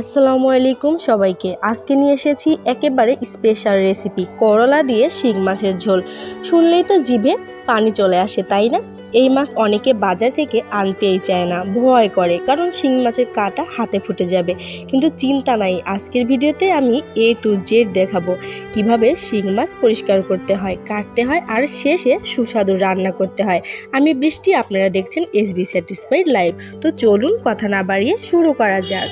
আসসালামু আলাইকুম সবাইকে। আজকে নিয়ে এসেছি একেবারে স্পেশাল রেসিপি করলা দিয়ে শিং মাছের ঝোল। শুনলেই তো জিভে পানি চলে আসে, তাই না? এই মাছ অনেকে বাজার থেকে আনতেই চায় না, ভয় করে, কারণ শিং মাছের কাটা হাতে ফুটে যাবে। কিন্তু চিন্তা নাই, আজকের ভিডিওতে আমি এ টু জেড দেখাবো কীভাবে শিং মাছ পরিষ্কার করতে হয়, কাটতে হয়, আর শেষে সুস্বাদু রান্না করতে হয়। আমি বৃষ্টি, আপনারা দেখছেন এসবি স্যাটিসফাইড লাইভ তো চলুন, কথা না বাড়িয়ে শুরু করা যাক।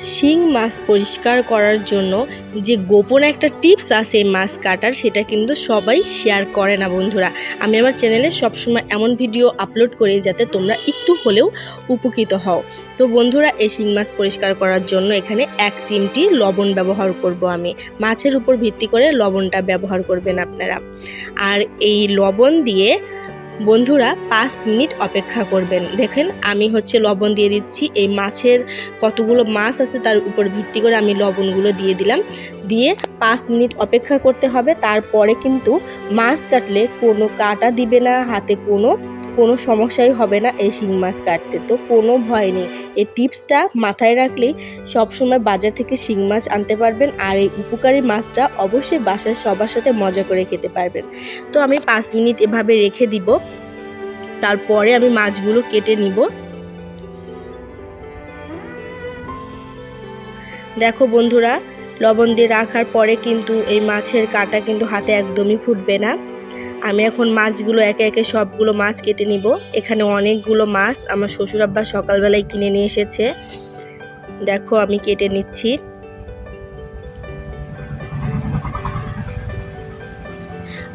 শিং মাছ পরিষ্কার করার জন্য যে গোপন একটা টিপস আছে মাছ কাটার, সেটা কিন্তু সবাই শেয়ার করে না বন্ধুরা। আমি আমার চ্যানেলে সবসময় এমন ভিডিও আপলোড করি যাতে তোমরা একটু হলেও উপকৃত হও। তো বন্ধুরা, এই শিং মাছ পরিষ্কার করার জন্য এখানে এক চিমটি লবণ ব্যবহার করব আমি। মাছের উপর ভিত্তি করে লবণটা ব্যবহার করবেন আপনারা। আর এই লবণ দিয়ে বন্ধুরা, পাঁচ মিনিট অপেক্ষা করবেন। দেখেন, আমি হচ্ছে লবণ দিয়ে দিচ্ছি। এই মাছের কতগুলো মাছ আছে তার উপর ভিত্তি করে আমি লবণগুলো দিয়ে দিলাম। দিয়ে পাঁচ মিনিট অপেক্ষা করতে হবে। তারপরে কিন্তু মাছ কাটলে কোনো কাটা দিবে না, হাতে কোনো কোনো সমস্যাই হবে না এই শিং মাছ কাটতে। তো কোনো ভয় নেই। এই টিপসটা মাথায় রাখলেই সবসময় বাজার থেকে শিং মাছ আনতে পারবেন আর এই উপকারী মাছটা অবশ্যই বাসায় সবার সাথে মজা করে খেতে পারবেন। তো আমি পাঁচ মিনিট এভাবে রেখে দিব। তারপরে আমি মাছগুলো কেটে নিব। দেখো বন্ধুরা, লবণ দিয়ে রাখার পরে কিন্তু এই মাছের কাটা কিন্তু হাতে একদমই ফুটবে না। আমি এখন মাছগুলো একে একে সবগুলো মাছ কেটে নিব। এখানে অনেকগুলো মাছ আমার শ্বশুর আব্বা সকালবেলায় কিনে নিয়ে এসেছে। দেখো আমি কেটে নিচ্ছি।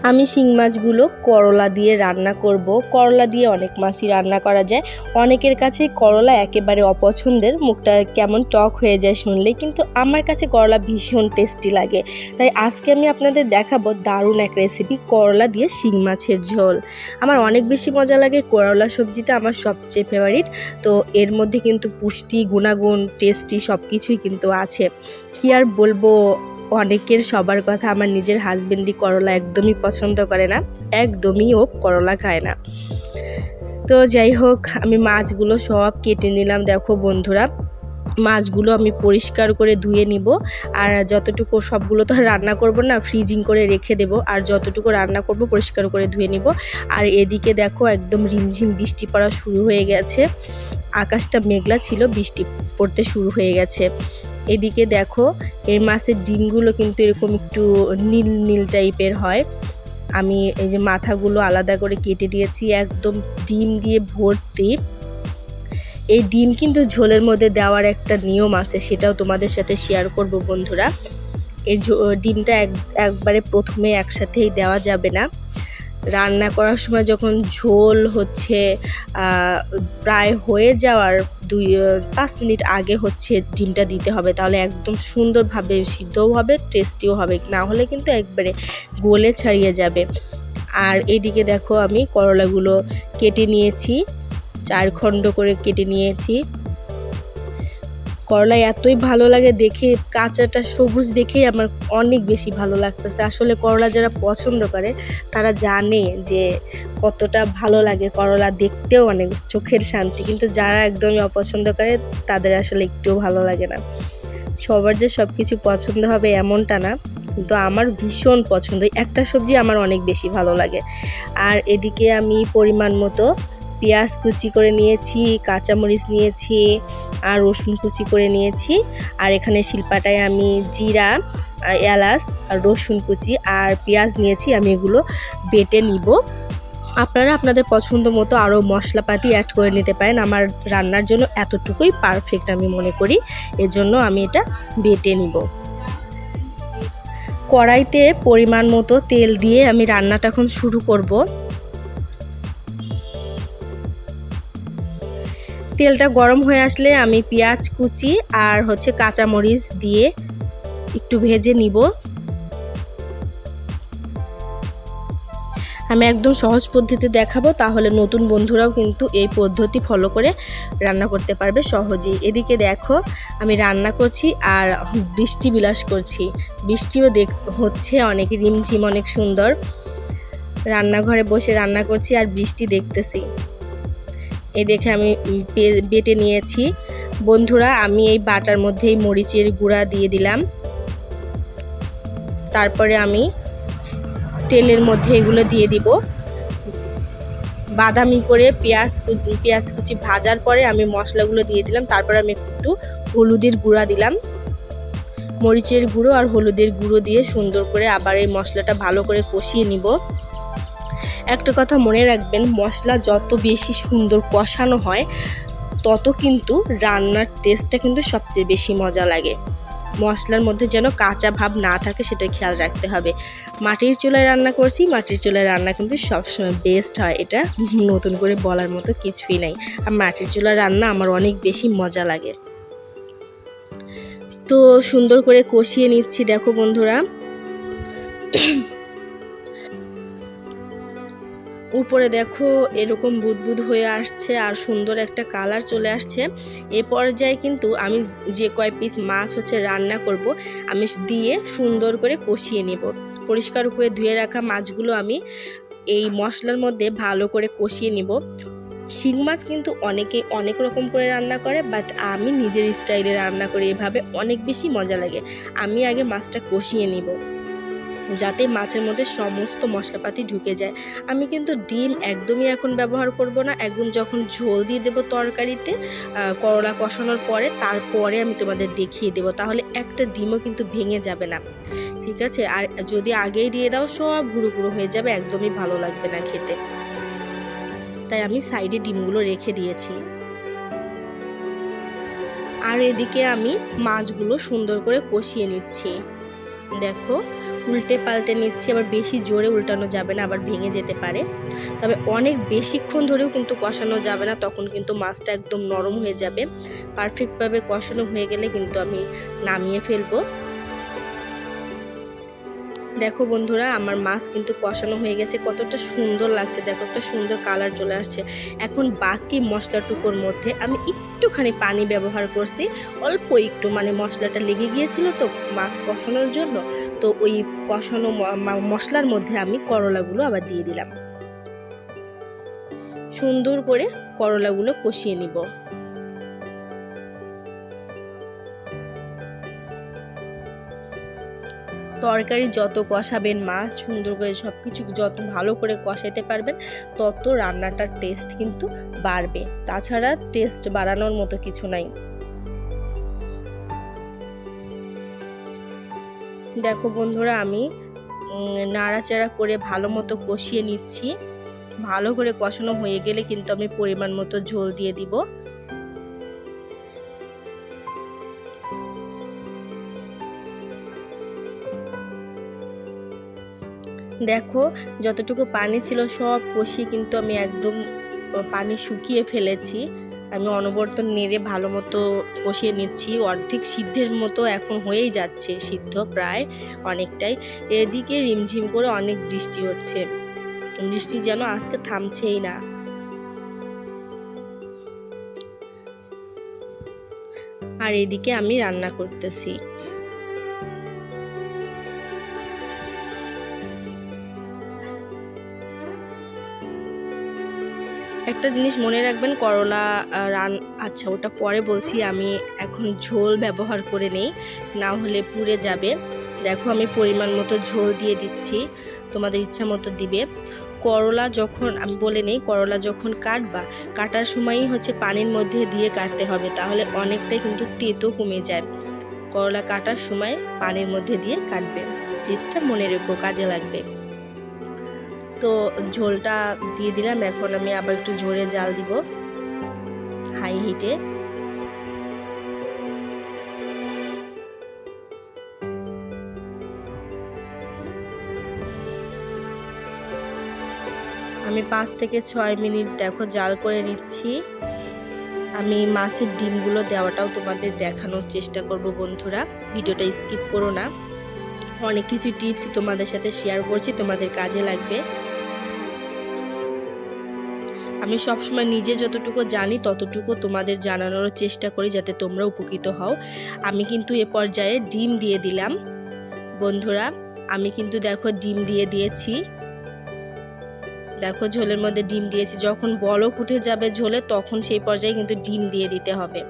আমি শিং মাছগুলো করলা দিয়ে রান্না করব। করলা দিয়ে অনেক মাছই রান্না করা যায়। অনেকের কাছে করলা একেবারে অপছন্দের। মুখটা কেমন টক হয়ে যায় শুনলে কিন্তু আমার কাছে করলা ভীষণ টেস্টি লাগে। তাই আজকে আমি আপনাদের দেখাবো দারুণ এক রেসিপি করলা দিয়ে শিং মাছের ঝোল। আমার অনেক বেশি মজা লাগে করলা সবজিটা আমার সবচেয়ে ফেভারিট তো এর মধ্যে কিন্তু পুষ্টি, গুণাগুণ টেস্টি সব কিছুই কিন্তু আছে। কি আর বলব? অনেকের সবার কথা আমার নিজের হাজবেন্ডই করলা একদমই পছন্দ করে না, একদমই ও করলা খায় না। তো যাই হোক, আমি মাছগুলো সব কেটে নিলাম। দেখো বন্ধুরা মাছগুলো আমি পরিষ্কার করে ধুয়ে নিব। আর যতটুকু সবগুলো তো রান্না করব না ফ্রিজিং করে রেখে দেব। আর যতটুকু রান্না করব পরিষ্কার করে ধুয়ে নিব। আর এদিকে দেখো একদম রিমঝিম বৃষ্টি পড়া শুরু হয়ে গেছে। আকাশটা মেঘলা ছিল, বৃষ্টি পড়তে শুরু হয়ে গেছে। এদিকে দেখো এই মাছের ডিমগুলো কিন্তু এরকম একটু নীল নীল টাইপের হয়। আমি এই যে মাথাগুলো আলাদা করে কেটে দিয়েছি, একদম ডিম দিয়ে ভর্তি। এই ডিম কিন্তু ঝোলের মধ্যে দেওয়ার একটা নিয়ম আছে, সেটাও তোমাদের সাথে শেয়ার করব বন্ধুরা। এই ডিমটা এক, একবারে প্রথমে একসাথেই দেওয়া যাবে না। রান্না করার সময় যখন ঝোল হচ্ছে প্রায় হয়ে যাওয়ার দুই পাঁচ মিনিট আগে হচ্ছে ডিমটা দিতে হবে। তাহলে একদম সুন্দরভাবে সিদ্ধও হবে টেস্টিও হবে। না হলে কিন্তু একবারে গোলে ছাড়িয়ে যাবে। আর এদিকে দেখো আমি করলাগুলো কেটে নিয়েছি। চার খণ্ড করে কেটে নিয়েছি। করলা এতই ভালো লাগে দেখে, কাঁচাটা সবুজ দেখেই আমার অনেক বেশি ভালো লাগতেছে। আসলে করলা যারা পছন্দ করে, তারা জানে যে কতটা ভালো লাগে করলা দেখতেও অনেক চোখের শান্তি। কিন্তু যারা একদমই অপছন্দ করে, তাদের আসলে একটুও ভালো লাগে না। সবার যে সব কিছু পছন্দ হবে এমনটা না, কিন্তু আমার ভীষণ পছন্দ। একটা সবজি আমার অনেক বেশি ভালো লাগে। আর এদিকে আমি পরিমাণ মতো পেঁয়াজ কুচি করে নিয়েছি, কাঁচামরিচ নিয়েছি আর রসুন কুচি করে নিয়েছি। আর এখানে শিল্পাটায় আমি জিরা, এলাচ রসুন কুচি আর পেঁয়াজ নিয়েছি, আমি এগুলো বেটে নিব। আপনারা আপনাদের পছন্দ মতো আরও মশলাপাতি অ্যাড করে নিতে পারেন। আমার রান্নার জন্য এতটুকুই পারফেক্ট আমি মনে করি। এজন্য আমি এটা বেটে নিব। কড়াইতে পরিমাণ মতো তেল দিয়ে আমি রান্নাটা এখন শুরু করব। তেলটা গরম হয়ে আসলে আমি পেঁয়াজ কুচি আর হচ্ছে কাঁচামরিচ দিয়ে একটু ভেজে নিব। আমি একদম সহজ পদ্ধতি দেখাবো, তাহলে নতুন বন্ধুরাও কিন্তু এই পদ্ধতি ফলো করে রান্না করতে পারবে সহজেই। এদিকে দেখো, আমি রান্না করছি আর বৃষ্টি বিলাস করছি। বৃষ্টিও দেখ, হচ্ছে অনেক রিমঝিম, অনেক সুন্দর। রান্নাঘরে বসে রান্না করছি আর বৃষ্টি দেখতেছি। এই দেখে আমি বেটে নিয়েছি। বন্ধুরা, আমি এই বাটার মধ্যেই মরিচের গুঁড়া দিয়ে দিলাম। তারপরে আমি তেলের মধ্যে এগুলো দিয়ে দিব। বাদামি করে পেঁয়াজ পেঁয়াজ কুচি ভাজার পরে আমি মশলাগুলো দিয়ে দিলাম। তারপরে আমি একটু হলুদের গুঁড়া দিলাম। মরিচের গুঁড়ো আর হলুদের গুঁড়ো দিয়ে সুন্দর করে আবার এই মশলাটা ভালো করে কষিয়ে নিব। একটা কথা মনে রাখবেন, মশলা যত বেশি সুন্দর কষানো হয়, তত কিন্তু রান্নার টেস্টটা কিন্তু সবচেয়ে বেশি মজা লাগে। মশলার মধ্যে যেন কাঁচা ভাব না থাকে সেটা খেয়াল রাখতে হবে। মাটির চুলায় রান্না করছি, মাটির চুলায় রান্না কিন্তু সবসময় বেস্ট হয়। এটা নতুন করে বলার মতো কিছুই নাই। আর মাটির চুলার রান্না আমার অনেক বেশি মজা লাগে। তো সুন্দর করে কষিয়ে নিচ্ছি, দেখো বন্ধুরা। উপরে দেখো এরকম বুদবুদ হয়ে আসছে আর সুন্দর একটা কালার চলে আসছে। এ পর্যায়ে কিন্তু আমি যে কয় পিস মাছ হচ্ছে রান্না করব, আমি দিয়ে সুন্দর করে কষিয়ে নেব। পরিষ্কার করে ধুয়ে রাখা মাছগুলো আমি এই মশলার মধ্যে ভালো করে কষিয়ে নিব। শিং মাছ কিন্তু অনেকে অনেক রকম করে রান্না করে বাট আমি নিজের স্টাইলে রান্না করি, এভাবে অনেক বেশি মজা লাগে। আমি আগে মাছটা কষিয়ে নিব। যাতে মাছের মধ্যে সমস্ত মশলাপাতি ঢুকে যায়। আমি কিন্তু ডিম একদমই এখন ব্যবহার করব না। একদম যখন ঝোল দিয়ে দেবো তরকারিতে করলা কষানোর পরে তারপরে আমি তোমাদের দেখিয়ে দেবো। তাহলে একটা ডিমও কিন্তু ভেঙে যাবে না। ঠিক আছে? আর যদি আগেই দিয়ে দাও, সব গুঁড়ো গুঁড়ো হয়ে যাবে। একদমই ভালো লাগবে না খেতে। তাই আমি সাইডে ডিমগুলো রেখে দিয়েছি। আর এদিকে আমি মাছগুলো সুন্দর করে কষিয়ে নিচ্ছি। দেখো উল্টে পাল্টে নিচ্ছি, আবার বেশি জোরে উল্টানো যাবে না, আবার ভেঙে যেতে পারে। তবে অনেক বেশিক্ষণ ধরেও কিন্তু কষানো যাবে না, তখন কিন্তু মাছটা একদম নরম হয়ে যাবে। পারফেক্টভাবে কষানো হয়ে গেলে কিন্তু আমি নামিয়ে ফেলব। দেখো বন্ধুরা, আমার মাছ কিন্তু কষানো হয়ে গেছে, কতটা সুন্দর লাগছে। দেখো, একটা সুন্দর কালার চলে আসছে। এখন বাকি মশলাটুকুর মধ্যে আমি একটুখানি পানি ব্যবহার করছি। অল্প একটু মানে মশলাটা লেগে গিয়েছিল তো মাছ কষানোর জন্য। তো ওই কষানো মশলার মধ্যে আমি করলাগুলো আবার দিয়ে দিলাম। সুন্দর করে করলাগুলো কষিয়ে নিব। তরকারি যত কষাবেন মাছ সুন্দর করে সব কিছু যত ভালো করে কষাতে পারবেন, তত রান্নাটার টেস্ট কিন্তু বাড়বে। তাছাড়া টেস্ট বাড়ানোর মতো কিছু নাই। দেখো বন্ধুরা, আমি নাড়াচাড়া করে ভালো মতো কষিয়ে নিচ্ছি। ভালো করে কষানো হয়ে গেলে কিন্তু আমি পরিমাণ মতো ঝোল দিয়ে দিব। দেখো, যতটুকু পানি ছিল সব কষিয়ে কিন্তু আমি একদম, পানি শুকিয়ে ফেলেছি। আমি অনবর্তন নেড়ে ভালো মতো কষিয়ে নিচ্ছি। অর্ধেক সিদ্ধের মতো এখন হয়েই যাচ্ছে, সিদ্ধ প্রায় অনেকটাই। এদিকে রিমঝিম করে অনেক বৃষ্টি হচ্ছে। বৃষ্টি যেন আজকে থামছেই না। আর এদিকে আমি রান্না করতেছি। একটা জিনিস মনে রাখবেন, করলা রান আচ্ছা ওটা পরে বলছি, আমি এখন ঝোল ব্যবহার করে নেই, না হলে পুড়ে যাবে। দেখো আমি পরিমাণ মতো ঝোল দিয়ে দিচ্ছি, তোমাদের ইচ্ছা মতো দিবে। করলা যখন, আমি বলে নেই, করলা যখন কাটবা, কাটার সময়ই হচ্ছে পানির মধ্যে দিয়ে কাটতে হবে, তাহলে অনেকটাই কিন্তু তেতো কমে যায়। করলা কাটার সময় পানির মধ্যে দিয়ে কাটবে। টিপসটা মনে রেখো, কাজে লাগবে। তো ঝোলটা দিয়ে দিলাম। এখন আমি আবার একটু জোরে জাল দিব হাই হিটে। আমি পাঁচ থেকে ছয় মিনিট দেখো জাল করে নিচ্ছি। আমি মাছের ডিমগুলো দেওয়াটাও তোমাদের দেখানোর চেষ্টা করব বন্ধুরা। ভিডিওটা স্কিপ করো না। অনেক কিছু টিপস তোমাদের সাথে শেয়ার করছি, তোমাদের কাজে লাগবে। আমি সবসময় নিজে যতটুকু জানি, ততটুকু তোমাদের জানানোর চেষ্টা করি যাতে তোমরা উপকৃত হও। আমি কিন্তু এ পর্যায়ে ডিম দিয়ে দিলাম। বন্ধুরা, আমি কিন্তু দেখো ডিম দিয়ে দিয়েছি। দেখো ঝোলের মধ্যে ডিম দিয়েছি। যখন বলক উঠে যাবে ঝোলে, তখন সেই পর্যায়ে কিন্তু ডিম দিয়ে দিতে হবে।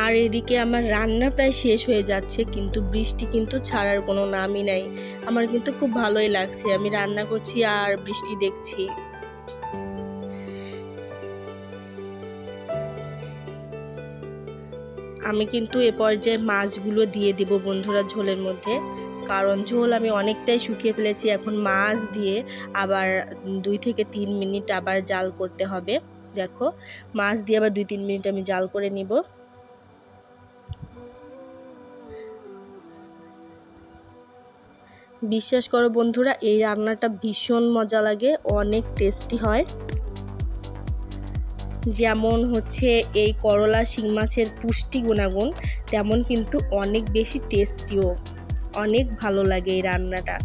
আর এদিকে আমার রান্না প্রায় শেষ হয়ে যাচ্ছে, কিন্তু বৃষ্টি কিন্তু ছাড়ার কোনো নামই নাই। আমার কিন্তু খুব ভালোই লাগছে, আমি রান্না করছি আর বৃষ্টি দেখছি। আমি কিন্তু এ পর্যায়ে মাছগুলো দিয়ে দেব বন্ধুরা ঝোলের মধ্যে, কারণ ঝোল আমি অনেকটাই শুকিয়ে ফেলেছি, এখন মাছ দিয়ে আবার দুই থেকে তিন মিনিট আবার জাল করতে হবে। দেখো, মাছ দিয়ে আবার দুই তিন মিনিট আমি জাল করে নিব। বিশ্বাস করো বন্ধুরা, এই রান্নাটা ভীষণ মজা লাগে, অনেক টেস্টি হয়। যেমন হচ্ছে এই করলা শিং মাছের পুষ্টি গুণাগুণ, তেমন কিন্তু অনেক বেশি টেস্টিও অনেক ভালো লাগে এই রান্নাটা।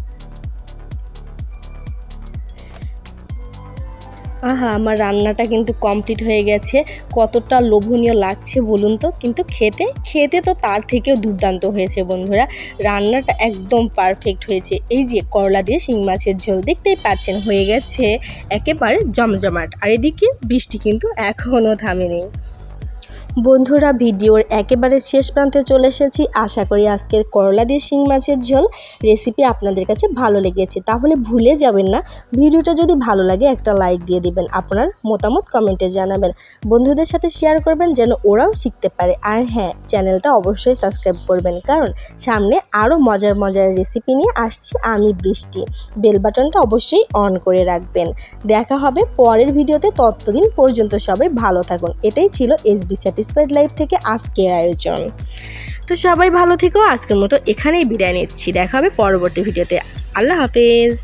আহা, আমার রান্নাটা কিন্তু কমপ্লিট হয়ে গেছে। কতটা লোভনীয় লাগছে বলুন তো? কিন্তু খেতে খেতে তো তার থেকেও দুর্দান্ত হয়েছে বন্ধুরা। রান্নাটা একদম পারফেক্ট হয়েছে। এই যে করলা দিয়ে শিং মাছের ঝোল দেখতেই পাচ্ছেন, হয়ে গেছে একেবারে জমজমাট। আর এদিকে বৃষ্টি কিন্তু এখনও থামেনি। বন্ধুরা, ভিডিওর একেবারে শেষ প্রান্তে চলে এসেছি। আশা করি আজকের করলা দিয়ে শিং মাছের ঝোল রেসিপি আপনাদের কাছে ভালো লেগেছে। তাহলে ভুলে যাবেন না, ভিডিওটা যদি ভালো লাগে একটা লাইক দিয়ে দিবেন, আপনার মতামত কমেন্টে জানাবেন। বন্ধুদের সাথে শেয়ার করবেন যেন ওরাও শিখতে পারে। আর হ্যাঁ চ্যানেলটা অবশ্যই সাবস্ক্রাইব করবেন, কারণ সামনে আরও মজার মজার রেসিপি নিয়ে আসছি আমি, বৃষ্টি। বেল বাটনটা অবশ্যই অন করে রাখবেন। দেখা হবে পরের ভিডিওতে, ততদিন পর্যন্ত সবাই ভালো থাকুন। এটাই ছিল এসবি স্যাটিসফাইড লাইফ থেকে আজকের আয়োজন। তো সবাই ভালো থেকো, আজকের মতো এখানেই বিদায় নিচ্ছি। দেখা হবে পরবর্তী ভিডিওতে। আল্লাহ হাফেজ।